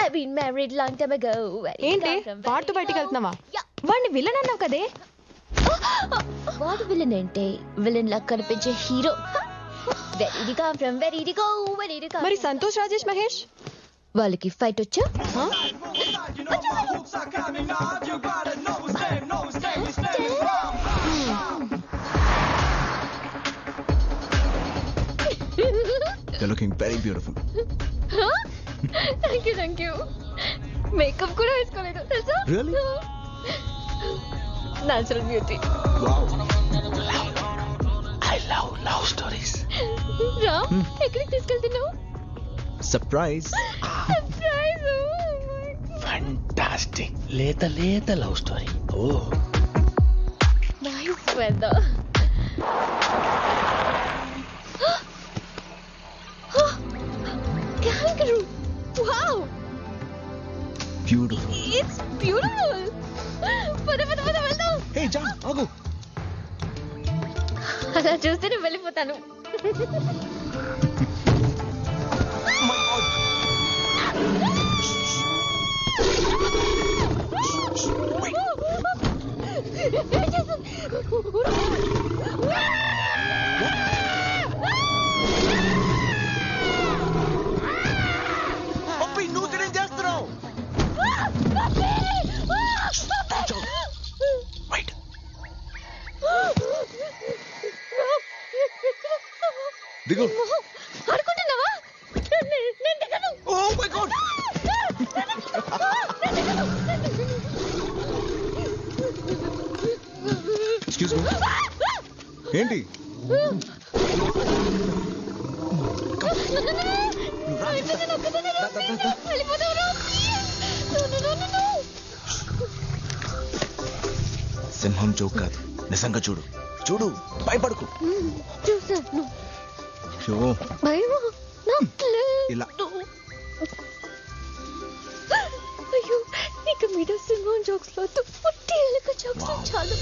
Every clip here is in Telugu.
I've been married long time ago. Where you ఏంటి? come from, where పాడుతూ బయటికి? వెళ్తున్నావా. వాడిని విలన్ అన్నావు కదే? వాడు విలన్ అంటే విలన్ లా కనిపించే hero very come from very go very come మరి సంతోష్ రాజేష్ మహేష్? వాళ్ళకి ఫైట్ వచ్చా? Looking very beautiful. Thank you thank you makeup కూడా వేసుకోలేదు తెలుసా? Really? Natural beauty Wow. I love love stories రా ఎక్కడికి తీసుకెళ్తున్నావు? Surprise. సర్ప్రైజ్ ఫంటాస్టిక్ లేత లేత love story oh nice weather Wow! Beautiful. It's beautiful! పద పద పద వెళ్దాం Hey, John, ఆగు. అలా చూస్తే నేను వెళ్ళిపోతాను పప్పి, నువ్వు తినేం చేస్తున్నావు? వైట్ దిగు. ఆడుకుంటున్నావా నే- నేను దిగను. Oh my God. Excuse me. ఏంటి అయితే నేను ఒక్కదాన్నే no. సింహం జోక్ కాదు. నిజంగా చూడు. చూడు భయపడకు. చూసాను అయ్యో భయమా? నాకు ఇలా. అయ్యో ఇక మీద సింహం జోక్స్లో పుట్టి ఎలుక జోక్స్ చాలు.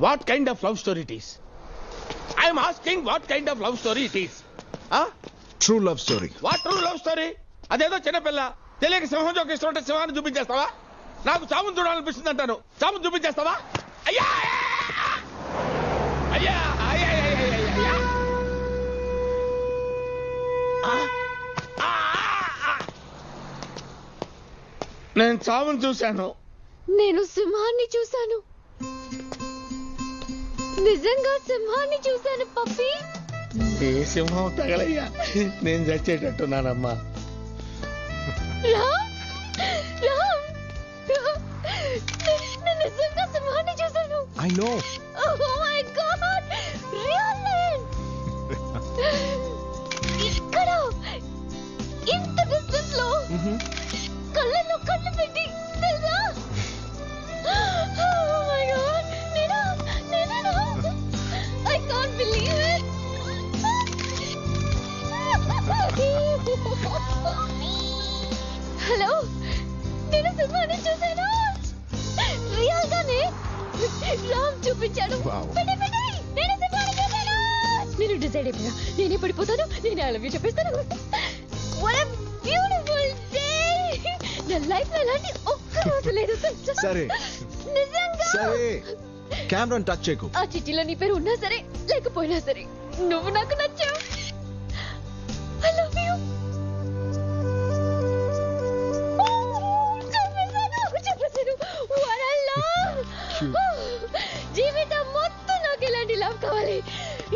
What kind of love story it is I'm asking what kind of love story it is true love story what true love story అదేదో చిన్నపిల్ల. తెలియక సింహం జోక్ ఇస్తుంటే సింహాన్ని చూపించేస్తావా? నాకు చామును చూడాలనిపిస్తుంది అంటాను. చామును చూపించేస్తావా? అయ్యా! అయ్యా. నేను చావును చూశాను. నేను సింహాన్ని చూశాను. నిజంగా సింహాన్ని చూశాను పప్పి. ఏ సింహం తగలయ్యా నేను చచ్చేటట్టున్నానమ్మా I know. Oh my god! Real ఇక్కడ ఇంత డిస్టెన్స్లో హలో నేను సింహాన్ని చూశాను? రియల్ గానే రామ్ చూపించాడు నేను డిసైడ్ అయిపోయా నేనే పడిపోతాను నేనే అలవి చెప్పేస్తాను. A beautiful day! నా లైఫ్లో ఇలాంటి ఒక్క రోజు లేదు తెలుసా? సరే. నిజంగా? సరే. కెమెరాని టచ్ చేయకు. ఆ చిట్టిలో నీ పేరు ఉన్నా సరే లేకపోయినా సరే నువ్వు నాకు నచ్చావు. కావాలి.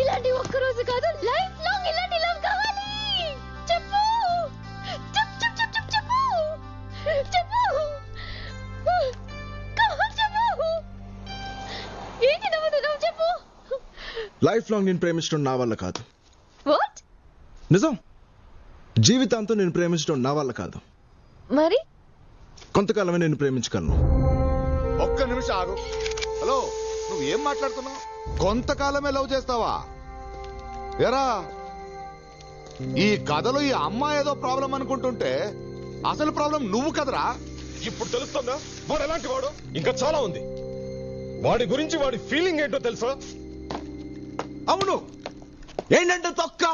ఇలాంటి ఒక్క రోజు కాదు లైఫ్ లాంగ్ ఇలాంటి లవ్ కావాలి. చెప్పు. చెప్పు చెప్పు చెప్పు చెప్పు. చెప్పు. చెప్పు. ఏంటి నవ్వుతున్నావు చెప్పు. లైఫ్ లాంగ్ నేను ప్రేమించడం నా వల్ల కాదు. వాట్ నిజం. జీవితాంతం నేను ప్రేమించడం నా వల్ల కాదు. మరి? కొంతకాలమే నేను ప్రేమించగలను. ఒక్క నిమిషం ఆగు. హలో నువ్వు ఏం మాట్లాడుతున్నావు? కొంతకాలమే లవ్ చేస్తావా? ఎరా ఈ కథలో ఈ అమ్మాయి ఏదో ప్రాబ్లం అనుకుంటుంటే అసలు ప్రాబ్లం నువ్వు కదరా? ఇప్పుడు తెలుస్తుందా? వాడు ఎలాంటి వాడు? ఇంకా చాలా ఉంది. వాడి గురించి వాడి ఫీలింగ్ ఏంటో తెలుసా? అవును. ఏంటంటే తొక్క?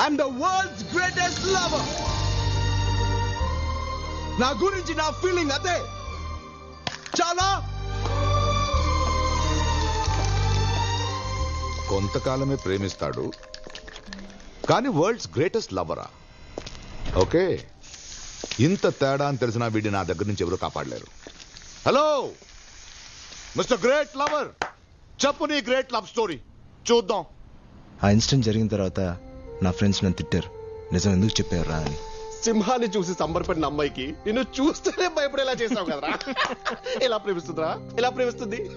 I'm the world's greatest lover నా గురించి నా ఫీలింగ్ అదే. చాలా కొంతకాలమే ప్రేమిస్తాడు. కానీ వరల్డ్స్ గ్రేటెస్ట్ లవరా. ఓకే? ఇంత తేడా అని తెలిసిన వీడిని నా దగ్గర నుంచి ఎవరు కాపాడలేరు. హలో! Mister great lover! చెప్పు నీ గ్రేట్ లవ్ స్టోరీ. చూద్దాం. ఆ ఇన్సిడెంట్ జరిగిన తర్వాత నా ఫ్రెండ్స్ నన్ను తిట్టారు. నిజం ఎందుకు చెప్పారు రా అని. సింహాన్ని చూసి సంబరపడిన అమ్మాయికి నిన్ను చూస్తేనే భయపడేలా చేసావు కదరా. ఎలా ప్రేమిస్తుందిరా? ఎలా ప్రేమిస్తుంది?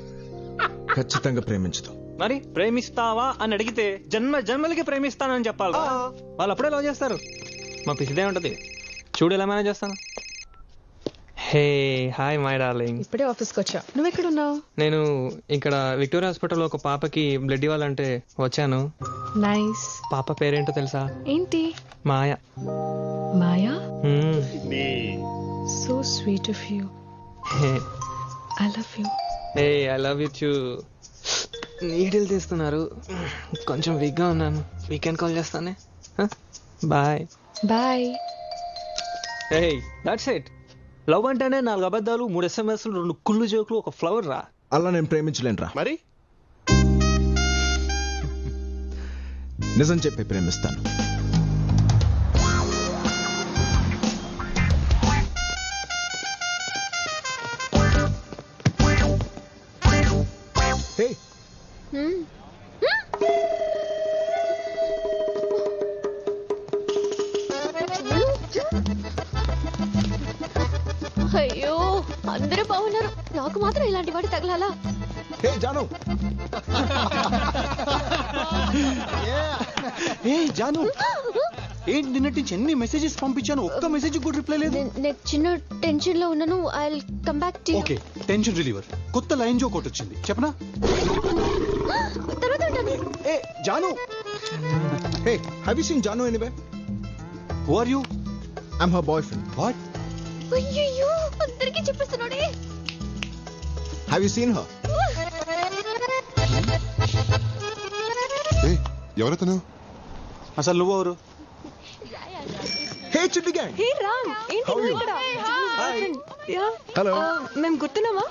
ఖచ్చితంగా ప్రేమించదు. మరి ప్రేమిస్తావా అని అడిగితే జన్మ జన్మలకి ప్రేమిస్తానని చెప్పాలి. వాళ్ళు అప్పుడే లవ్ చేస్తారు. మా పిసిదే ఉంటది. చూడు ఎలా మేనేజ్ చేస్తాను. Hey hi my darling. ఇప్పుడే ఆఫీస్కి వచ్చా. నువ్వు ఎక్కడున్నావు? నేను ఇక్కడ విక్టోరియా హాస్పిటల్లో ఒక పాపకి బ్లడ్ ఇవ్వాలంటే వచ్చాను. నైస్ పాప పేరేంటో తెలుసా? ఏంటి? మాయ. మాయా. So sweet of you hey. I love you hey I love you too needle తీస్తున్నారు. కొంచెం వీక్గా ఉన్నాను. వీకెండ్ కాల్ చేస్తానే. Bye bye hey that's it love అంటేనే నాలుగు అబద్ధాలు మూడు ఎస్ఎంఎస్లు రెండు కుళ్ళు జోకులు ఒక ఫ్లవర్ రా. అలా నేను ప్రేమించలేనురా. మరి? నిజం చెప్పి ప్రేమిస్తాను. హే జాను. ఏ జాను. ఏంటి నిన్నటి ఎన్ని మెసేజెస్ పంపించాను? ఒక్క మెసేజ్ కూడా రిప్లై లేదు. నేను నేను చిన్న టెన్షన్లో ఉన్నాను. I come back to okay tension reliever కొత్త లైన్ జో ఒకటి వచ్చింది. చెప్పనా? తర్వాత ఉంటాను ఏ జాను. Hey have you seen Janu anyway who are you I'm her boyfriend what అయ్యో అందరికీ చెప్పేస్తున్నాడే. హ్యావ్ యూ సీన్ హర్ ఎవరతను అసలు నువ్వు ఎవరు? హే చిట్టి గ్యాంగ్ హే రామ్ ఏంటి How are నువ్వు you? ఇక్కడ యా Hello. మేము గుర్తున్నామా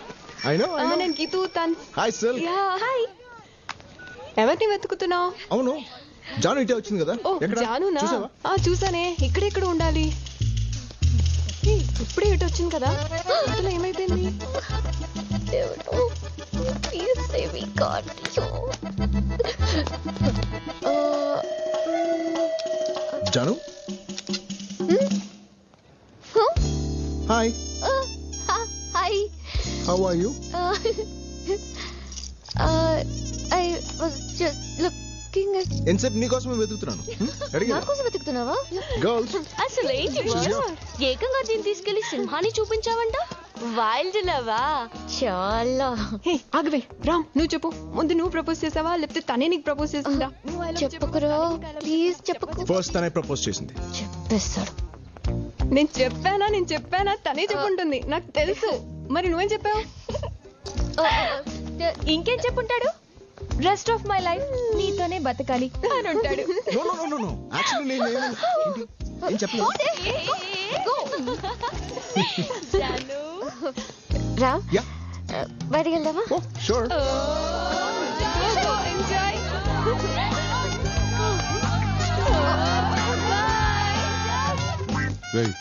ఐ నో ఆ, నో నేను గీతూ తన్. హాయ్ సెల్ యా హాయ్ ఎవరిని వెతుకుతున్నావు? అవును. జాను ఇటే వచ్చింది కదా. ఓ ఎక్కడ? జానునా? చూసావా? ఆ చూసానే. ఇక్కడెక్కడ ఉండాలి. ఇప్పుడే ఇటు వచ్చింది కదా. అసలు ఏమైపోయింది? Please save me God Janu hi hi how are you I was just at ఎంతసేపు నీకోసమే వెతుకుతున్నాను? అడిగా నా కోసం వెతుకుతున్నావా? అసలు ఏంటి? ఏకంగా దీన్ని తీసుకెళ్ళి సింహాన్ని చూపించావంట? వైల్డ్ లవా చాలా ఆగవే రామ్ నువ్వు చెప్పు ముందు నువ్వు ప్రపోజ్ చేసావా లేకపోతే తనే నీకు ప్రపోజ్ చేసిందా. చెప్పుకురా ప్లీజ్ చెప్పుకు ఫస్ట్ తనే ప్రపోజ్ చేసింది చెప్పేస్తాడు నేను చెప్పానా నేను చెప్పానా తనే చెప్పుంటుంది నాకు తెలుసు మరి నువ్వేం చెప్పావు ఇంకేం చెప్పుంటాడు రెస్ట్ ఆఫ్ మై లైఫ్ నీతోనే బతకాలి అని ఉంటాడు no no no no no actually నేను ఏమన్నా- ఏంటి? ఏం చెప్పలేదు రా యా బయటికి వెళ్దామా? ఓ షూర్ ఎంజాయ్ రేయ్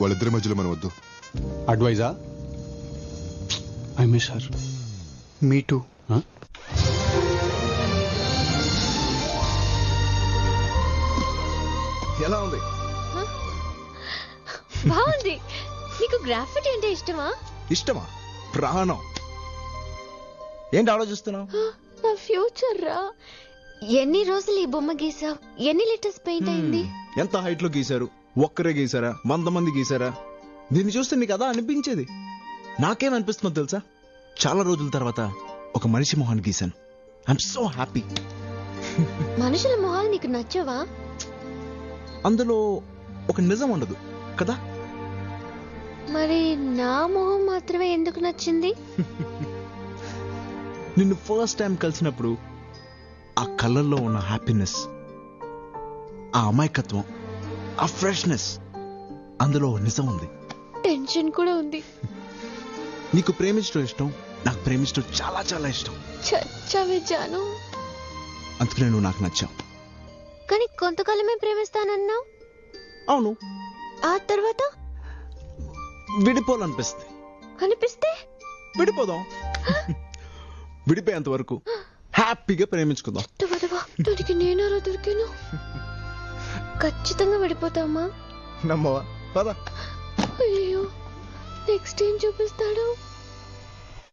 వాళ్ళిద్దరి మధ్యలో మనం వద్దు. అడ్వైజా I miss her me too ఎలా ఉంది? బాగుంది. నీకు గ్రాఫిటీ అంటే ఇష్టమా? ఇష్టమా? ప్రాణం. ఏంటి ఆలోచిస్తున్నావు? నా ఫ్యూచర్ రా. ఎన్ని రోజులు ఈ బొమ్మ గీసావు? ఎన్ని లీటర్స్ పెయింట్ అయింది? ఎంత హైట్లో గీశారు? ఒక్కరే గీసారా వంద మంది గీసారా దీన్ని చూస్తే నీకు అదా అనిపించేది? నాకేమనిపిస్తుందో తెలుసా? చాలా రోజుల తర్వాత ఒక మనిషి మొహాన్ని గీశాను. ఐఎమ్ సో హ్యాపీ మనుషుల మొహాలు నీకు నచ్చవా? అందులో ఒక నిజం ఉండదు కదా? మరి నా మొహం మాత్రమే ఎందుకు నచ్చింది? నిన్ను ఫస్ట్ టైం కలిసినప్పుడు ఆ కళ్ళల్లో ఉన్న హ్యాపీనెస్ ఆ అమాయకత్వం ఆ ఫ్రెష్నెస్ అందులో నిజం ఉంది. టెన్షన్ కూడా ఉంది. నీకు ప్రేమించడం ఇష్టం నాకు ప్రేమించడం చాలా చాలా ఇష్టం. చచ్చావే జాను. అందుకనే నువ్వు నాకు నచ్చావు. కానీ కొంతకాలమే ప్రేమిస్తానన్నావు. అవును. ఆ తర్వాత? విడిపోవాలనిపిస్తుంది కనిపిస్తే? విడిపోదాం. విడిపోయేంత వరకు హ్యాపీగా ప్రేమించుకుందాం. దానికి నేనారా దొరికాను. ఖచ్చితంగా విడిపోతామా నమ్మవా? పద. అయ్యో నెక్స్ట్ ఏం చూపిస్తాడు?